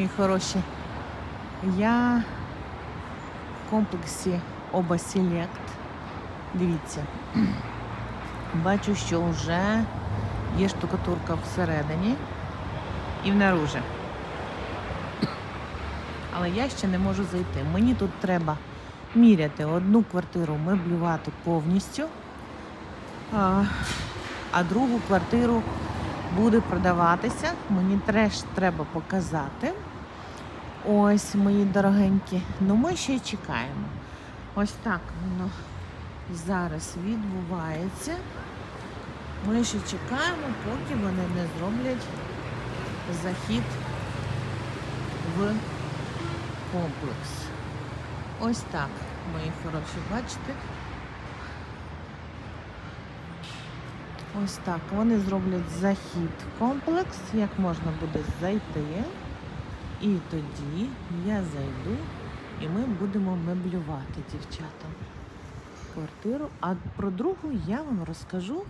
мої хороші. Я в комплексі Оба Селект. Дивіться. Бачу, що вже є штукатурка всередині і внаружи. Але я ще не можу зайти. Мені тут треба міряти одну квартиру, меблювати повністю, а, а другу квартиру буде продаватися. Мені теж треба показати. Ось мої дорогенькі. Ну ми ще чекаємо. Ось так воно зараз відбувається. Ми ще чекаємо, поки вони не зроблять захід в комплекс. Ось так, мої хороші, бачите? Ось так. Вони зроблять захід в комплекс, як можна буде зайти. І тоді я зайду і ми будемо меблювати дівчатам квартиру. А про другу я вам розкажу.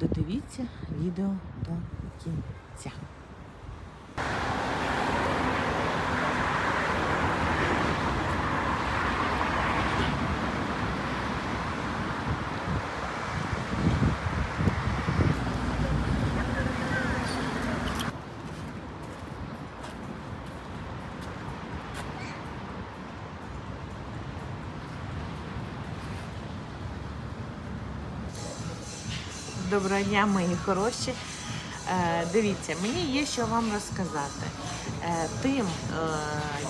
Додивіться відео до кінця. Доброго дня, мої хороші. Е, дивіться, мені є що вам розказати. Е, тим е,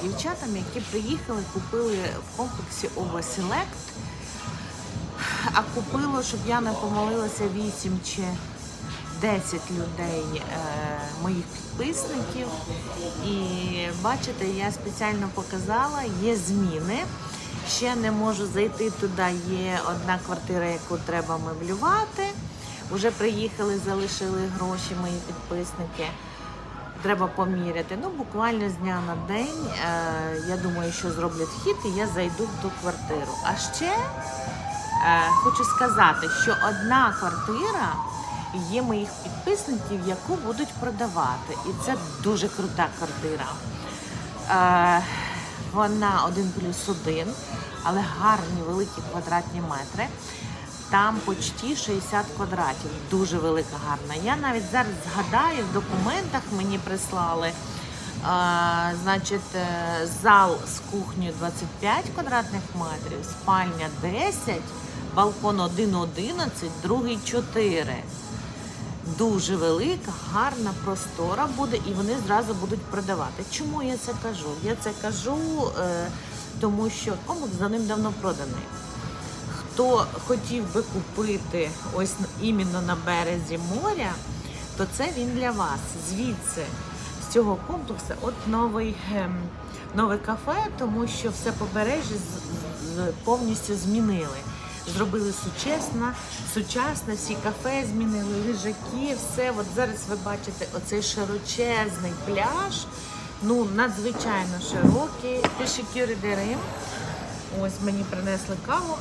дівчатам, які приїхали, купили в комплексі Оба Селект, а купило, щоб я не помилилася, 8 чи 10 людей моїх підписників. І бачите, я спеціально показала, є зміни. Ще не можу зайти туди. Є одна квартира, яку треба меблювати. Уже приїхали, залишили гроші мої підписники. Треба поміряти. Ну, буквально з дня на день. Е, я думаю, що зроблять хід, і я зайду в ту квартиру. А ще е, хочу сказати, що одна квартира є моїх підписників, яку будуть продавати. І це дуже крута квартира. Е, вона один плюс один, але гарні великі квадратні метри. Там почти 60 квадратів. Дуже велика, гарна. Я навіть зараз згадаю, в документах мені прислали. А, значить, е, зал з кухнею 25 квадратних метрів, спальня 10, балкон 1,11, другий 4. Дуже велика, гарна простора буде, і вони зразу будуть продавати. Чому я це кажу? Я це кажу, е, тому що комплекс за ним давно проданий. Хто хотів би купити ось іменно на березі моря, то це він для вас. Звідси з цього комплексу от новий, ем, нове кафе, тому що все побережжя повністю змінили. Зробили сучасно, сучасно, всі кафе змінили, лежаки, все. От зараз ви бачите оцей широчезний пляж. Ну, надзвичайно широкий. Рим. Ось мені принесли каву.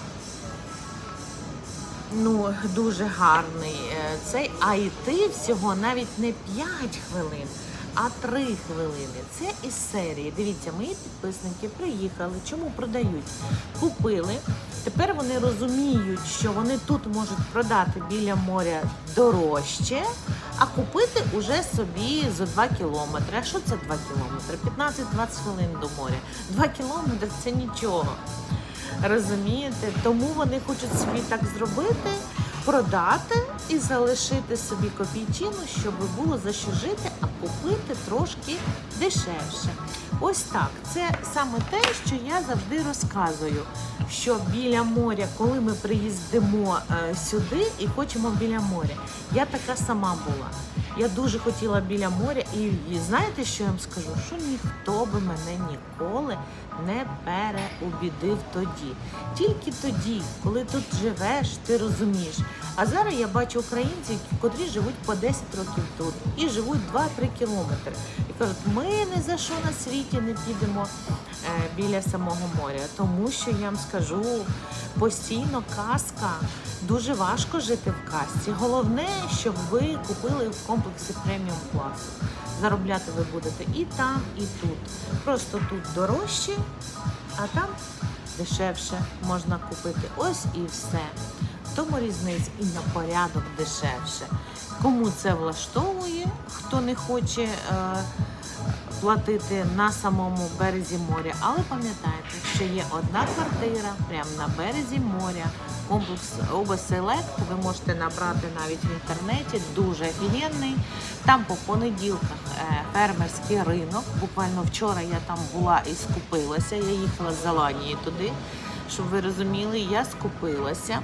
Ну, дуже гарний е, цей. А йти всього навіть не 5 хвилин, а 3 хвилини. Це із серії. Дивіться, мої підписники приїхали. Чому продають? Купили. Тепер вони розуміють, що вони тут можуть продати біля моря дорожче, а купити уже собі за 2 кілометри. А що це 2 кілометри? 15-20 хвилин до моря. 2 кілометри це нічого. Розумієте? Тому вони хочуть собі так зробити, продати і залишити собі копійчину, щоб було за що жити, а купити трошки дешевше. Ось так. Це саме те, що я завжди розказую. Що біля моря, коли ми приїздимо е, сюди і хочемо біля моря, я така сама була. Я дуже хотіла біля моря, і, і знаєте, що я вам скажу? Що ніхто би мене ніколи не переубідив тоді. Тільки тоді, коли тут живеш, ти розумієш. А зараз я бачу українців, котрі живуть по 10 років тут і живуть 2-3 кілометри. І кажуть, ми ні за що на світі не підемо біля самого моря. Тому що я вам скажу, постійно казка, дуже важко жити в казці. Головне, щоб ви купили в комплексі преміум класу. Заробляти ви будете і там, і тут. Просто тут дорожче, а там дешевше можна купити. Ось і все. Тому різниць і на порядок дешевше. Кому це влаштовує, хто не хоче е, платити на самому березі моря. Але пам'ятайте, що є одна квартира прямо на березі моря. Комплекс Обеселект ви можете набрати навіть в інтернеті, дуже офігенний. Там по понеділках е, фермерський ринок. Буквально вчора я там була і скупилася. Я їхала з Аланії туди, щоб ви розуміли, я скупилася.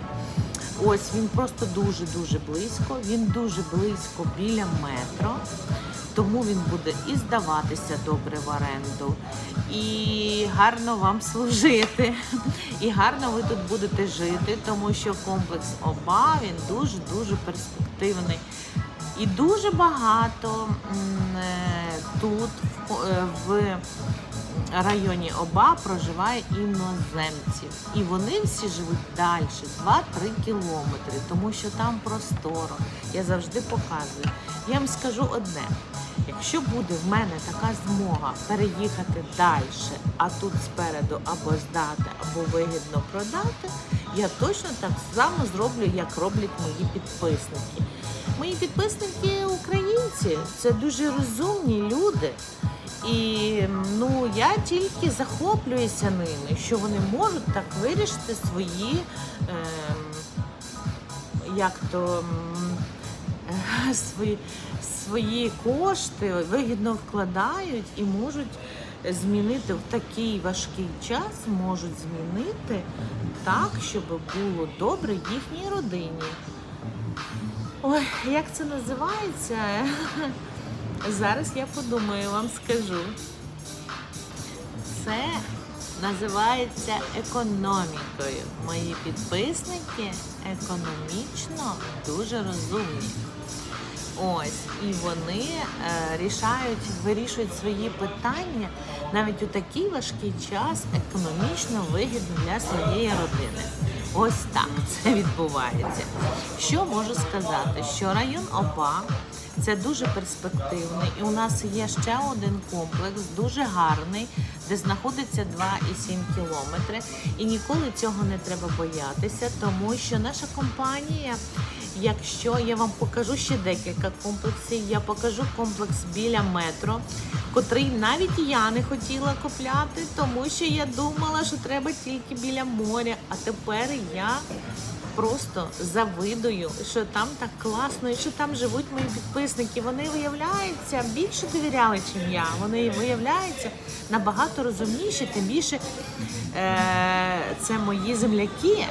Ось він просто дуже-дуже близько. Він дуже близько біля метро. Тому він буде і здаватися добре в оренду, і гарно вам служити, і гарно ви тут будете жити, тому що комплекс ОБА він дуже дуже перспективний. І дуже багато е, тут в, е, в районі ОБА проживає іноземців. І вони всі живуть далі, 2-3 кілометри, тому що там просторо. Я завжди показую. Я вам скажу одне: якщо буде в мене така змога переїхати далі, а тут спереду або здати, або вигідно продати, я точно так само зроблю, як роблять мої підписники. Мої підписники українці, це дуже розумні люди. І ну я тільки захоплююся ними, що вони можуть так вирішити свої, ем, як то е, свої, свої кошти вигідно вкладають і можуть змінити в такий важкий час, можуть змінити так, щоб було добре їхній родині. Ой, як це називається? Зараз я подумаю, вам скажу. Це називається економікою. Мої підписники економічно дуже розумні. Ось, і вони е, рішають, вирішують свої питання навіть у такий важкий час економічно вигідно для своєї родини. Ось так це відбувається. Що можу сказати? Що район ОПА це дуже перспективний. І у нас є ще один комплекс, дуже гарний, де знаходиться 2,7 кілометри. І ніколи цього не треба боятися, тому що наша компанія. Якщо я вам покажу ще декілька комплексів, я покажу комплекс біля метро, котрий навіть я не хотіла купляти, тому що я думала, що треба тільки біля моря. А тепер я просто завидую, що там так класно, і що там живуть мої підписники. Вони виявляються більше довіряли, ніж я. Вони виявляються набагато розумніші, тим більше е- це мої земляки.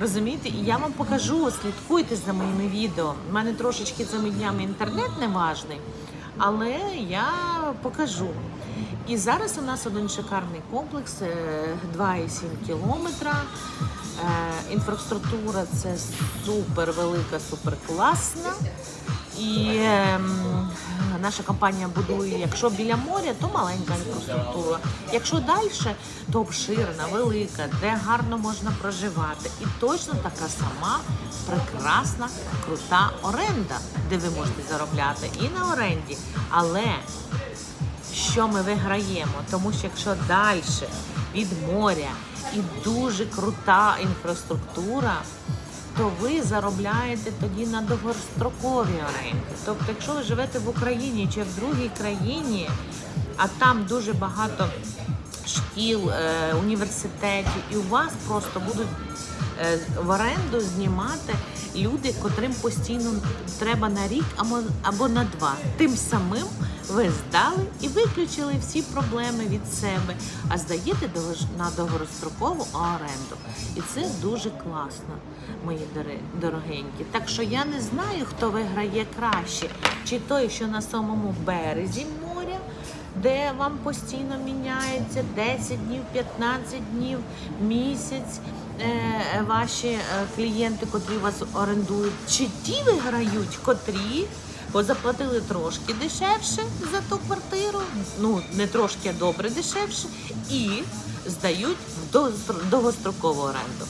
Розумієте, і я вам покажу, слідкуйте за моїми відео. У мене трошечки цими днями інтернет не важний, але я покажу. І зараз у нас один шикарний комплекс е, 2,7 кілометра. Е, Інфраструктура це супер велика, супер класна. І ем, наша компанія будує, якщо біля моря, то маленька інфраструктура. Якщо далі, то обширна, велика, де гарно можна проживати. І точно така сама прекрасна, крута оренда, де ви можете заробляти і на оренді. Але що ми виграємо? Тому що якщо далі від моря і дуже крута інфраструктура, то ви заробляєте тоді на довгостроковій оренді. Тобто, якщо ви живете в Україні чи в другій країні, а там дуже багато шкіл, е, університетів, і у вас просто будуть е, в оренду знімати люди, котрим постійно треба на рік або на два. Тим самим ви здали і виключили всі проблеми від себе, а здаєте на довгострокову оренду. І це дуже класно, мої дорогенькі. Так що я не знаю, хто виграє краще, чи той, що на самому березі моря, де вам постійно міняється 10 днів, 15 днів, місяць. е, Ваші е, клієнти, котрі вас орендують, чи ті виграють, котрі позаплатили трошки дешевше за ту квартиру, ну не трошки, а добре дешевше, і здають в довгостро- довгострокову оренду.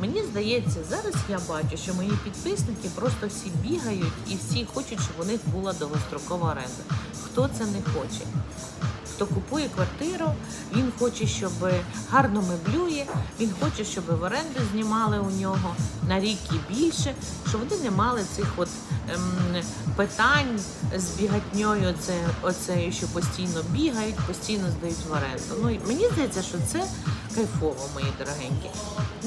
Мені здається, зараз я бачу, що мої підписники просто всі бігають і всі хочуть, щоб у них була довгострокова оренда. Хто це не хоче? Хто купує квартиру, він хоче, щоб гарно меблює, він хоче, щоб в оренду знімали у нього на рік і більше, щоб вони не мали цих от ем, питань з бігатньою, це оцею, що постійно бігають, постійно здають в оренду. Ну мені здається, що це кайфово, мої дорогенькі.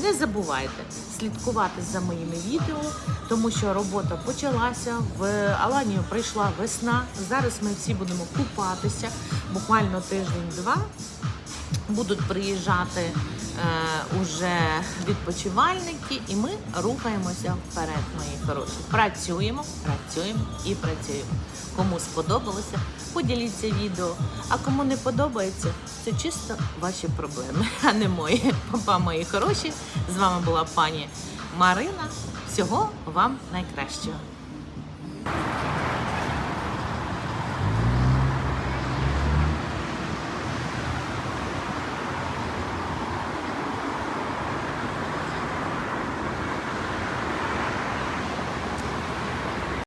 Не забувайте слідкувати за моїми відео, тому що робота почалася. В Аланію прийшла весна. Зараз ми всі будемо купатися. Буквально тиждень-два будуть приїжджати уже відпочивальники, і ми рухаємося вперед, мої хороші. Працюємо, працюємо і працюємо. Кому сподобалося, поділіться відео. А кому не подобається, це чисто ваші проблеми, а не мої. Папа, мої хороші. З вами була пані Марина. Всього вам найкращого.